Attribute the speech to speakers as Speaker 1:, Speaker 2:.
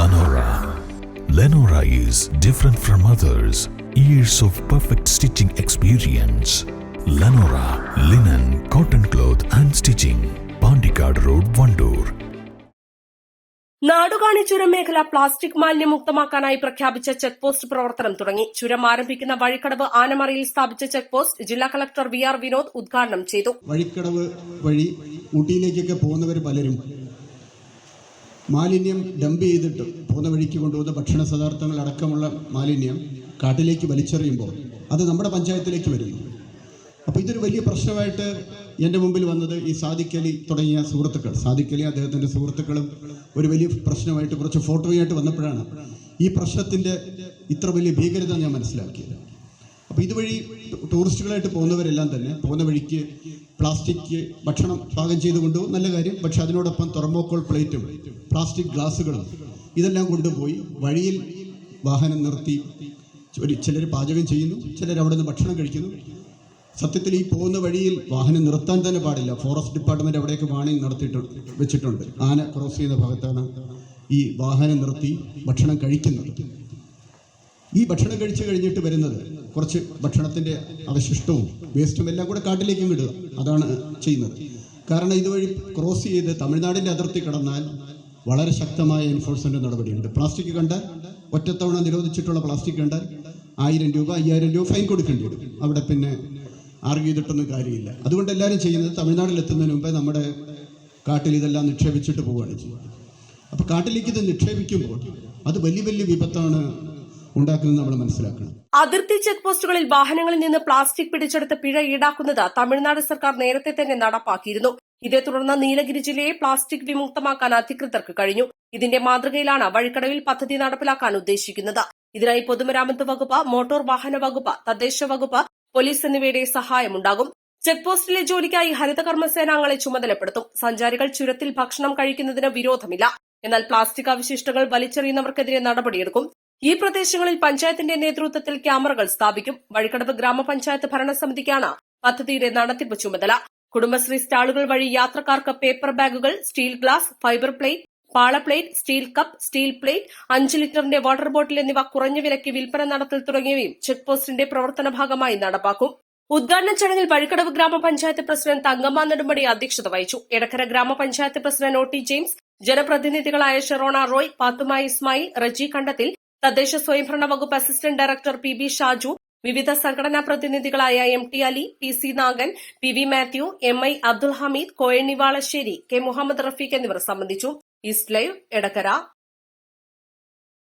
Speaker 1: Lenora. Lenora is different from others. Years of perfect stitching experience. Lenora linen, cotton cloth and stitching. Pandikad Road, Vandoor.
Speaker 2: Nadukani ചുരം മേഖല plastic മാലിന്യമുക്തമാക്കാനായി പ്രഖ്യാപിച്ച check post പ്രവർത്തനം തുടങ്ങി ചുരം ആരംഭിക്കുന്ന വഴിക്കടവ് ആനമറയിൽ സ്ഥാപിച്ച ചെക്ക് പോസ്റ്റ് ജില്ലാ കളക്ടർ വി ആർ വിനോദ് ഉദ്ഘാടനം ചെയ്തു
Speaker 3: വഴിക്കടവ് വഴി ഊട്ടിയിലേക്കൊക്കെ പോകുന്നവർ പലരും മാലിന്യം ഡംപ് ചെയ്തിട്ട് പോകുന്ന വഴിക്ക് കൊണ്ടുപോകുന്ന ഭക്ഷണ പദാർത്ഥങ്ങൾ അടക്കമുള്ള മാലിന്യം കാട്ടിലേക്ക് വലിച്ചെറിയുമ്പോൾ അത് നമ്മുടെ പഞ്ചായത്തിലേക്ക് വരുന്നു അപ്പോൾ ഇതൊരു വലിയ പ്രശ്നമായിട്ട് എന്റെ മുമ്പിൽ വന്നത് ഈ സാദിക്കലി തുടങ്ങിയ സുഹൃത്തുക്കൾ. സാദിക്കലി അദ്ദേഹത്തിന്റെ സുഹൃത്തുക്കളും ഒരു വലിയ പ്രശ്നമായിട്ട് കുറച്ച് ഫോട്ടോയായിട്ട് വന്നപ്പോഴാണ് ഈ പ്രശ്നത്തിന്റെ ഇത്ര വലിയ ഭീകരത ഞാൻ മനസ്സിലാക്കിയത്. അപ്പോൾ ഇതുവഴി ടൂറിസ്റ്റുകളായിട്ട് പോകുന്നവരെല്ലാം തന്നെ പോകുന്ന വഴിക്ക് പ്ലാസ്റ്റിക് ഭക്ഷണം പാകം ചെയ്ത് കൊണ്ടുപോകും നല്ല കാര്യം. പക്ഷെ അതിനോടൊപ്പം തുറമോക്കോൾ പ്ലേറ്റും പ്ലാസ്റ്റിക് ഗ്ലാസ്സുകളും ഇതെല്ലാം കൊണ്ടുപോയി വഴിയിൽ വാഹനം നിർത്തി. ചിലർ പാചകം ചെയ്യുന്നു ചിലർ അവിടെ നിന്ന് ഭക്ഷണം കഴിക്കുന്നു. സത്യത്തിൽ ഈ പോകുന്ന വഴിയിൽ വാഹനം നിർത്താൻ തന്നെ പാടില്ല. ഫോറസ്റ്റ് ഡിപ്പാർട്ട്മെന്റ് അവിടേക്ക് വാണിംഗ് നടത്തിയിട്ടുണ്ട് വെച്ചിട്ടുണ്ട്. ആന ക്രോസ് ചെയ്യുന്ന ഭാഗത്താണ് ഈ വാഹനം നിർത്തി ഭക്ഷണം കഴിക്കുന്നത്. ഈ ഭക്ഷണം കഴിച്ചു കഴിഞ്ഞിട്ട് വരുന്നത് കുറച്ച് ഭക്ഷണത്തിന്റെ അവശിഷ്ടവും വേസ്റ്റും എല്ലാം കൂടെ കാട്ടിലേക്കും വിടുക അതാണ് ചെയ്യുന്നത്. കാരണം ഇതുവഴി ക്രോസ് ചെയ്ത് തമിഴ്നാടിന്റെ അതിർത്തി കടന്നാൽ വളരെ ശക്തമായ എൻഫോഴ്സ്മെന്റ് നടപടിയുണ്ട്. പ്ലാസ്റ്റിക് കണ്ടാൽ ഒറ്റത്തവണ നിരോധിച്ചിട്ടുള്ള പ്ലാസ്റ്റിക് കണ്ടാൽ ആയിരം രൂപ അയ്യായിരം രൂപ ഫൈൻ കൊടുക്കേണ്ടി വരും. അവിടെ പിന്നെ ആർഗ്യൂ ചെയ്തിട്ടൊന്നും കാര്യമില്ല. അതുകൊണ്ട് എല്ലാവരും ചെയ്യുന്നത് തമിഴ്നാട്ടിൽ എത്തുന്നതിന് മുമ്പേ നമ്മുടെ കാട്ടിൽ ഇതെല്ലാം നിക്ഷേപിച്ചിട്ട് പോവുകയാണ് ചെയ്യുന്നത്. അപ്പോൾ കാട്ടിലേക്ക് ഇത് നിക്ഷേപിക്കുമ്പോൾ അത് വലിയ വലിയ വിപത്താണ് നമ്മൾ മനസ്സിലാക്കണം.
Speaker 2: അതിർത്തി ചെക്ക് പോസ്റ്റുകളിൽ വാഹനങ്ങളിൽ നിന്ന് പ്ലാസ്റ്റിക് പിടിച്ചെടുത്ത് പിഴ ഈടാക്കുന്നത് തമിഴ്നാട് സർക്കാർ നേരത്തെ തന്നെ നടപ്പാക്കിയിരുന്നു. ഇതേ തുടർന്ന് നീലഗിരി ജില്ലയെ പ്ലാസ്റ്റിക് വിമുക്തമാക്കാൻ അധികൃതർക്ക് കഴിഞ്ഞു. ഇതിന്റെ മാതൃകയിലാണ് വഴിക്കടവിൽ പദ്ധതി നടപ്പിലാക്കാൻ ഉദ്ദേശിക്കുന്നത്. ഇതിനായി പൊതുമരാമത്ത് വകുപ്പ് മോട്ടോർ വാഹന വകുപ്പ് തദ്ദേശ വകുപ്പ് പോലീസ് എന്നിവയുടെ സഹായമുണ്ടാകും ചെക്ക് പോസ്റ്റിലെ ജോലിക്കായി ഹരിതകർമ്മ സേനാംഗങ്ങളെ ചുമതലപ്പെടുത്തും. സഞ്ചാരികൾ ചുരത്തിൽ ഭക്ഷണം കഴിക്കുന്നതിന് വിരോധമില്ല. എന്നാൽ പ്ലാസ്റ്റിക് അവശിഷ്ടങ്ങൾ വലിച്ചെറിയുന്നവർക്കെതിരെ നടപടിയെടുക്കും. ഈ പ്രദേശങ്ങളിൽ പഞ്ചായത്തിന്റെ നേതൃത്വത്തിൽ ക്യാമറകൾ സ്ഥാപിക്കും. വഴിക്കടവ് ഗ്രാമപഞ്ചായത്ത് ഭരണസമിതിക്കാണ് പദ്ധതിയുടെ നടത്തിപ്പ് ചുമതല. കുടുംബശ്രീ സ്റ്റാളുകൾ വഴി യാത്രക്കാർക്ക് പേപ്പർ ബാഗുകൾ സ്റ്റീൽ ഗ്ലാസ് ഫൈബർ പ്ലേറ്റ് പാള plate steel cup steel plate അഞ്ച് ലിറ്ററിന്റെ വാട്ടർ ബോട്ടിൽ എന്നിവ കുറഞ്ഞ വിലയ്ക്ക് വിൽപ്പന നടത്തൽ തുടങ്ങിയവയും ചെക്ക് പോസ്റ്റിന്റെ പ്രവർത്തന ഭാഗമായി നടപ്പാക്കും. ഉദ്ഘാടന ചടങ്ങിൽ വഴിക്കടവ് ഗ്രാമപഞ്ചായത്ത് പ്രസിഡന്റ് തങ്കമ്മ നെടുമ്പടി അധ്യക്ഷത വഹിച്ചു. എടക്കര ഗ്രാമപഞ്ചായത്ത് പ്രസിഡന്റ് ഒ ടി ജെയിംസ് ജനപ്രതിനിധികളായ ഷെറോണ റോയ് പാത്തുമ ഇസ്മായിൽ റജി കണ്ടത്തിൽ തദ്ദേശ സ്വയംഭരണ വകുപ്പ് assistant director P B Shaju വിവിധ സംഘടനാ പ്രതിനിധികളായ M T Ali P C Nagan P V Mathew M I Abdul Hameed കോയണിവാളശ്ശേരി K Muhammad Rafeeq എന്നിവർ സംബന്ധിച്ചു. East live Edakkara.